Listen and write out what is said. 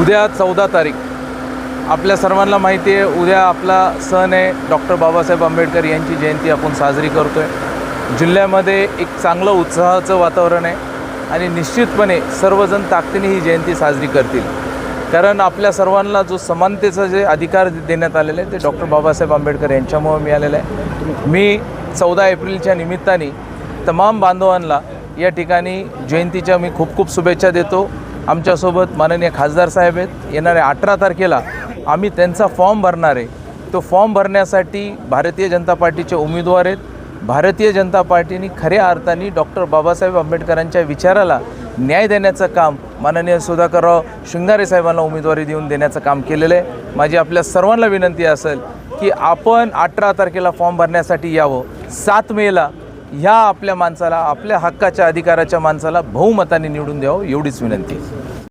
उद्या चौदा तारीख. आपल्या सर्वांना माहिती आहे उद्या आपला सण आहे. डॉक्टर बाबासाहेब आंबेडकर यांची जयंती आपण साजरी करतो आहे जिल्ह्यामध्ये एक चांगलं उत्साहाचं वातावरण आहे आणि निश्चितपणे सर्वजण ताकदीने ही जयंती साजरी करतील. कारण आपल्या सर्वांना जो समानतेचा जे अधिकार देण्यात आलेला आहे ते डॉक्टर बाबासाहेब आंबेडकर यांच्यामुळे मिळालेलं आहे. मी चौदा एप्रिलच्या निमित्ताने तमाम बांधवांना या ठिकाणी जयंतीच्या मी खूप खूप शुभेच्छा देतो. आमच्यासोबत माननीय खासदार साहेब आहेत. येणाऱ्या अठरा तारखेला आम्ही त्यांचा फॉर्म भरणार आहे. तो फॉर्म भरण्यासाठी भारतीय जनता पार्टीचे उमेदवार आहेत. भारतीय जनता पार्टीने खऱ्या अर्थाने डॉक्टर बाबासाहेब आंबेडकरांच्या विचाराला न्याय देण्याचं काम माननीय सुधाकरराव शृंगारे साहेबांना उमेदवारी देऊन देण्याचं काम केलेलं आहे. माझी आपल्या सर्वांना विनंती असेल की आपण अठरा तारखेला फॉर्म भरण्यासाठी यावं. सात मेला ह्या आपल्या माणसाला आपल्या हक्काच्या अधिकाराच्या माणसाला बहुमताने निवडून द्यावं एवढीच विनंती.